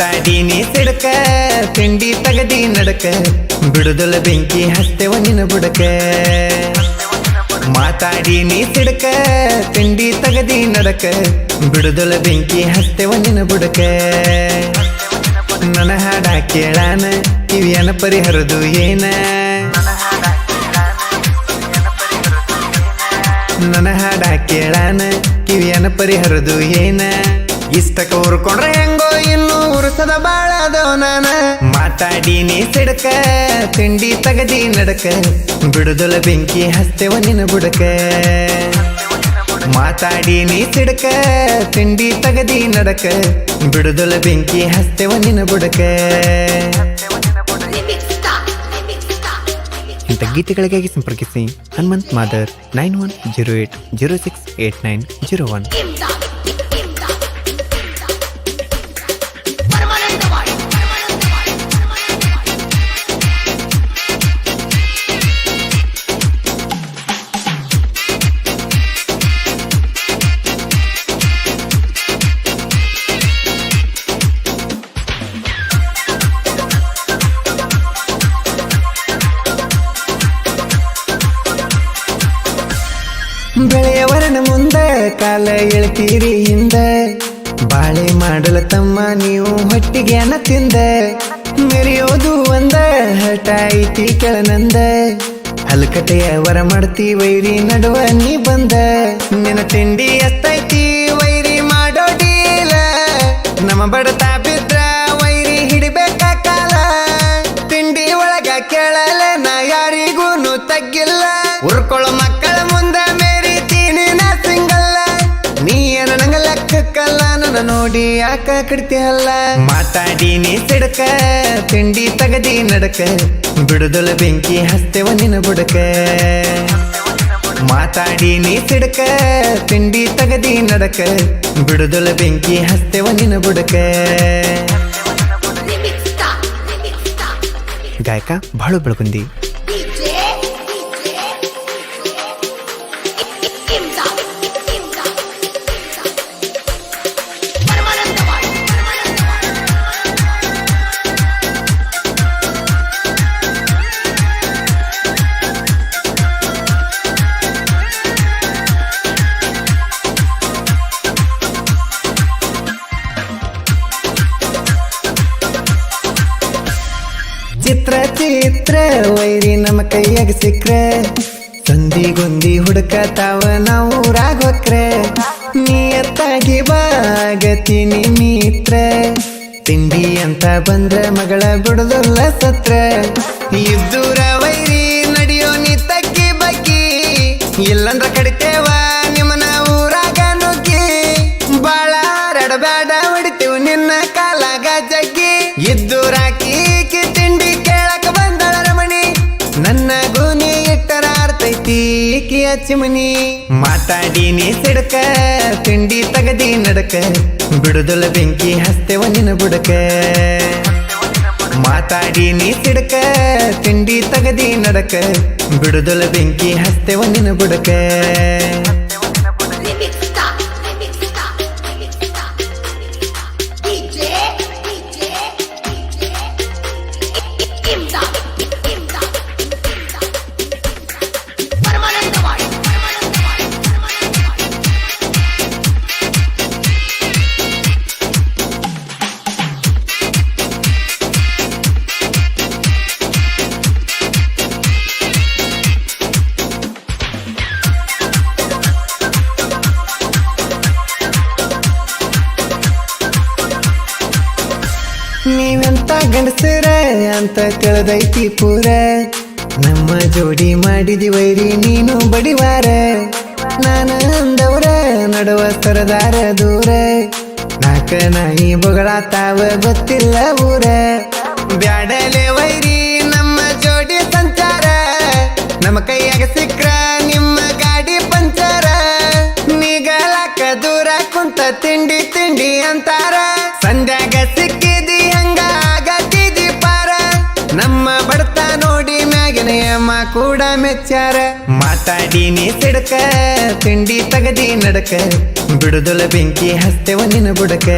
ಮಾತಾಡೀನಿ ಸಿಡಕ, ತಿಂಡಿ ತಗದಿ ನಡಕ, ಬಿಡುದಲ ಬೆಂಕಿ ಹಸ್ತೆ ನಿನ ಬುಡಕ. ಮಾತಾಡೀನಿ ಸಿಡಕ, ತಿಂಡಿ ತಗದಿ ನಡಕ, ಬಿಡುದಲ ಬೆಂಕಿ ಹತ್ತೆವ ನಿನ ಬುಡಕ. ನನ ಹಾಡ ಕೇಳಾನ, ಕಿವಿಯನ ಪರಿಹರದು ಏನ? ನನ ಹಾಡ ಕೇಳಾನ, ಕಿವಿಯನ ಪರಿಹರದು ಏನ? ಇಷ್ಟಕ ಕೂರ್ಕೊಂಡ್ರೆ ಹೆಂಗೋ ಇನ್ನು ಉರ್ಸದ ಬಾಳದೋ ನಾನ. ಮಾತಾಡೀನಿ ಸಿಡಕ, ತಿಂಡಿ ತಗದಿ ನಡಕ, ಬಿಡುದಲ ಬೆಂಕಿ ಹಸ್ತೇವ ನಿನ ಬುಡಕ. ಮಾತಾಡೀನಿ ಸಿಡಕ, ತಿಂಡಿ ತಗದಿ ನಡಕ, ಬಿಡುದಲ ಬೆಂಕಿ ಹಸ್ತೇವ ನಿನ ಬುಡಕ. ಇಂಥ ಗೀತೆಗಳಿಗಾಗಿ ಸಂಪರ್ಕಿಸಿ Hanumanth Madar nine one zero eight zero six eight nine zero one. ಕಾಲ ಎಳ್ತೀರಿ ಹಿಂದ? ಬಾಳೆ ಮಾಡಲ ತಮ್ಮ, ನೀವು ಹೊಟ್ಟಿಗೆ ಅನ್ನ ತಿಂದ. ಮೆರೆಯೋದು ಒಂದ, ಹಠ ಐತಿ ಕೆಳನಂದ ಹಲ್ಕಟೆಯ ವರ ಮಾಡ್ತಿ, ವೈರಿ ನಡುವ ನೀ ಬಂದ. ನಿನ್ನ ತಿಂಡಿ ಎತ್ತೈತಿ ವೈರಿ ಮಾಡೋಡಿಲ್ಲ ನಮ್ಮ ಬಡತ ನೋಡಿ ಯಾಕ ಕಡ್ತಿಯಲ್ಲ ಮಾತಾಡೀನಿ ಸಿಡಕ ತಿಂಡಿ ತಗದಿ ನಡಕ ಬಿಡುದಲ ಬೆಂಕಿ ಹಸ್ತೆವ ನಿನ ಬುಡಕ. ಮಾತಾಡೀನಿ ಸಿಡಕ ತಿಂಡಿ ತಗದಿ ನಡಕ ಬಿಡುದಲ ಬೆಂಕಿ ಹಸ್ತೆವ ನಿನ ಬುಡಕ. ಗಾಯಕ ಬಹಳ ಬೆಳಗುಂದಿ. ಚಿತ್ರ ವೈರಿ ನಮ್ಮ ಕೈಯಾಗ ಸಿಕ್ರೆ ಸಂದಿಗೊಂದಿ ಹುಡುಕ ತಾವ ನಾವು ರಾಗೋಕ್ರೆ ನಿಯತ್ತಾಗಿ ಬಾಗತೀನಿ ಮಿತ್ರ. ತಿಂಡಿ ಅಂತ ಬಂದ್ರೆ ಮಗಳ ಬಿಡುದಲ್ಲ ಸತ್ರ. ಇದ್ದೂರ ಚಿಮನಿ. ಮಾತಾಡೀನಿ ಸಿಡಕ, ತಿಂಡಿ ತಗದಿ ನಡಕ, ಬಿಡುದಲ ಬೆಂಕಿ ಹಸ್ತೇವ ನಿನ ಬುಡಕ. ಮಾತಾಡೀನಿ ಸಿಡಕ, ತಿಂಡಿ ತಗದಿ ನಡಕ, ಬಿಡುದಲ ಬೆಂಕಿ ಹಸ್ತೇವ ನಿನ ಬುಡಕ. ಗಂಡಸರ ಅಂತ ತಿಳಿದೈತಿ ಪೂರ. ನಮ್ಮ ಜೋಡಿ ಮಾಡಿದಿ ವೈರಿ ನೀನು ಬಡಿವಾರ. ನಾನು ಅಂದವ್ರ, ನಡುವ ಸರದಾರ ದೂರ. ನಾಕ ನಾಯಿ ಬೊಗಳ ತಾವ ಗೊತ್ತಿಲ್ಲ ಊರ. ಬ್ಯಾಡಲೆ ವೈರಿ, ನಮ್ಮ ಜೋಡಿ ಸಂಚಾರ. ನಮ್ಮ ಕೈಯಾಗ ಸಿಕ್ರ, ನಿಮ್ಮ ಗಾಡಿ ಪಂಚಾರ. ನೀಗಲಾಕ ದೂರ ಕುಂತ ತಿಂಡಿ ತಿಂಡಿ ಅಂತಾರ. ಕೂಡ ಮೆಚ್ಚಾರ. ಮಾತಾಡೀನಿ ಸಿಡಕ, ತಿಂಡಿ ತಗದಿ ನಡಕ, ಬಿಡುದಲ ಬೆಂಕಿ ಹಸ್ತೆವ ನಿನ ಬುಡಕ.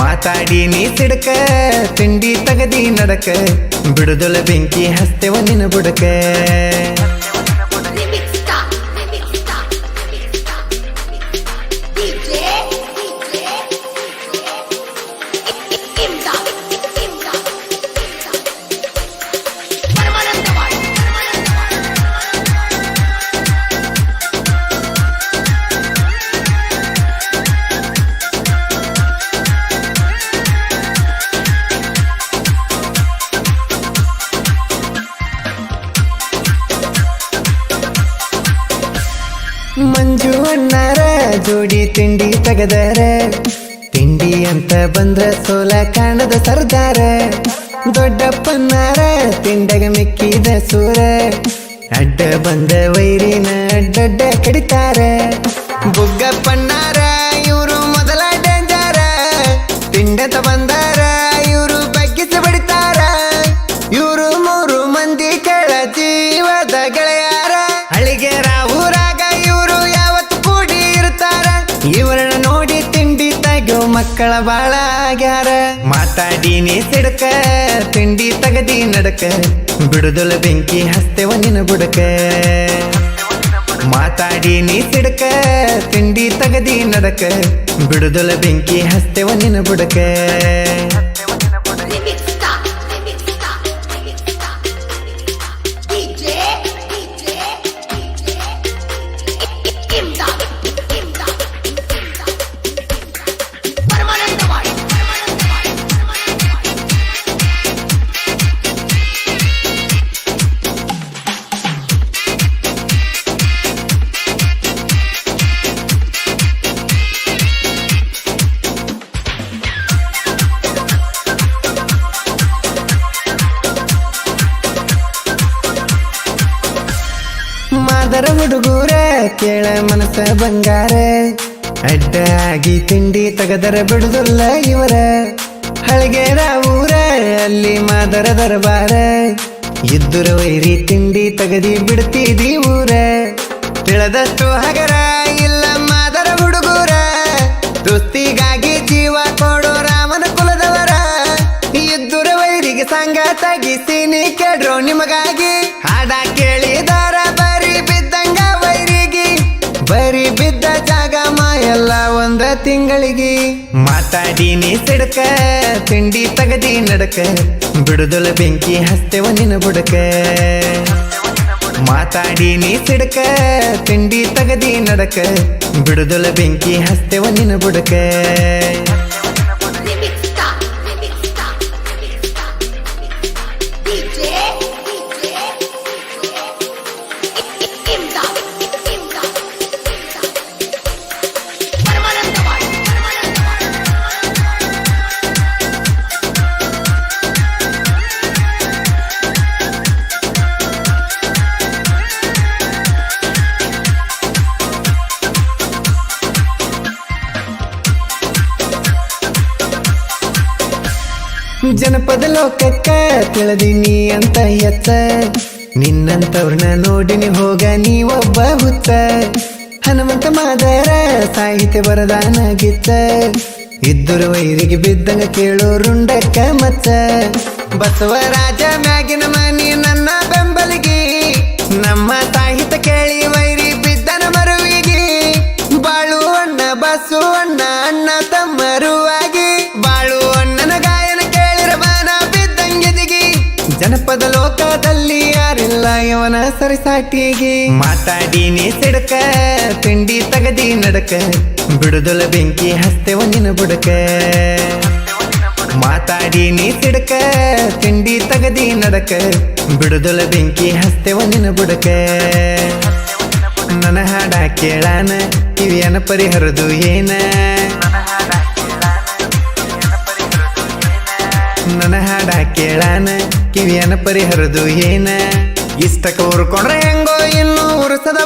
ಮಾತಾಡಿ ನೀ ಸಿಡಕ, ತಿಂಡಿ ತಗದಿ ನಡಕ, ಬಿಡುದಲ ಬೆಂಕಿ ಹಸ್ತೆವ ನಿನ ಬುಡಕ. ತಿಂಡಿ ತೆಗೆದರೆ, ತಿಂಡಿ ಅಂತ ಬಂದ್ರೆ ಸೋಲ ಕಾಣದ ಸರ್ದಾರ. ದೊಡ್ಡಪ್ಪನಾರ ತಿಂಡಗ ಮಿಕ್ಕಿದ ಸೂರ. ಅಡ್ಡ ಬಂದ ವೈರಿನ ಅಡ್ಡಡ್ಡ ಕಡಿತಾರ. ಬುಗ್ಗಪ್ಪಣ್ಣಾರ ಇವರು ಮೊದಲ ಡೇಂಜರ. ತಿಂಡತ ಬಂದಾರ, ಇವರು ಬಗ್ಗಿಸಿ ಬಡಿತಾರ. ಇವರು ಮೂರು ಮಂದಿ ಕೆಳ ಜೀವದ ಗೆಳೆಯಾರ. ಹಳಿಗೆರ ಮಕ್ಕಳ ಮಾತಾಡಿ ನೀ ಸಿಡಕ, ತಿಂಡಿ ತಗದಿ ನಡಕ. ಬಿಡುದಲ ಬೆಂಕಿ ಹಸ್ತೆವ ನಿನ ಬುಡಕ. ಮಾತಾಡಿ ನೀ ಸಿಡಕ, ತಿಂಡಿ ತಗದಿ ನಡಕ. ಬಿಡುದಲ ಬೆಂಕಿ ಹಸ್ತೆವ ನಿನ ಬುಡಕ. ಮಾದರ ಹುಡುಗೂರ, ಕೇಳ ಮನಸ ಬಂಗಾರ. ಅಡ್ಡ ಆಗಿ ತಿಂಡಿ ತಗದರ ಬಿಡುದಲ್ಲ ಇವರ. ಹಳಗೇರ ಊರ, ಅಲ್ಲಿ ಮಾದರ ದರಬಾರ. ಇದ್ದುರ ವೈರಿ ತಿಂಡಿ ತಗದಿ ಬಿಡ್ತಿದಿ ಊರ. ತಿಳದಷ್ಟು ಹಗರ, ಇಲ್ಲ ಮಾದರ ಹುಡುಗೂರ. ದೋಸ್ತಿಗಾಗಿ ಜೀವ ಕೊಡೋ ರಾಮನ ಕುಲದವರ. ಇದ್ದುರ ವೈರಿಗೆ ಸಂಗ ತಿಂಗಳಿಗೆ. ಮಾತಾಡಿ ನೀ ಸಿಡಕ, ತಿಂಡಿ ತಗದಿ ನಡಕ, ಬಿಡುದಲ ಬೆಂಕಿ ಹಸ್ತೆವ ನಿನ ಬುಡಕ. ಮಾತಾಡಿ ನೀ ಸಿಡಕ, ತಿಂಡಿ ತಗದಿ ನಡಕ, ಬಿಡುದಲ ಬೆಂಕಿ ಹಸ್ತೆವ ನಿನ ಬುಡಕ. ಜನಪದ ಲೋಕಕ್ಕ ತಿಳಿದಿನಿ ಅಂತ ಎತ್ತ. ನಿನ್ನಂತವ್ರನ್ನ ನೋಡಿನಿ ಹೋಗ ಒಬ್ಬ ಹುತ್ತ. ಹನುಮಂತ ಮಾದರ ಸಾಹಿತ್ಯ ಬರದಾನ ಗಿತ್ತ. ಇದ್ದರು ವೈರಿಗೆ ಬಿದ್ದಂಗ ಕೇಳೋರುಂಡಕ್ಕ ಮತ್ತ. ಬಸವರಾಜ ಮ್ಯಾಗಿನ ಮನಿ ನನ್ನ ಜನಪದ ಲೋಕದಲ್ಲಿ ಯಾರಿಲ್ಲ ಇವನ ಸರಿಸಾಟಿಗೆ? ಮಾತಾಡಿ ನೀ ಸಿಡಕ, ತಿಂಡಿ ತಗದಿ ನಡಕ ಬಿಡುದಲ ಬೆಂಕಿ ಹಸ್ತೆವ ನಿನ ಬುಡಕ. ಮಾತಾಡಿ ನೀ ಸಿಡಕ, ತಿಂಡಿ ತಗದಿ ನಡಕ ಬಿಡುದಲ ಬೆಂಕಿ ಹಸ್ತೆವ ನಿನ ಬುಡಕ. ನನ್ನ ಹಾಡ ಕೇಳಾನ, ಕಿವಿಯನ ಪರಿಹರದು ಏನ? ನನ್ನ ಹಾಡ ಕೇಳಾನ ಕಿವಿಯನ ಪರಿಹರದು ಏನ? ಇಷ್ಟಕ್ಕೆ ಉರ್ಕೊಂಡ್ರೆ ಹೆಂಗೋ ಇನ್ನು ಉರ್ಸದ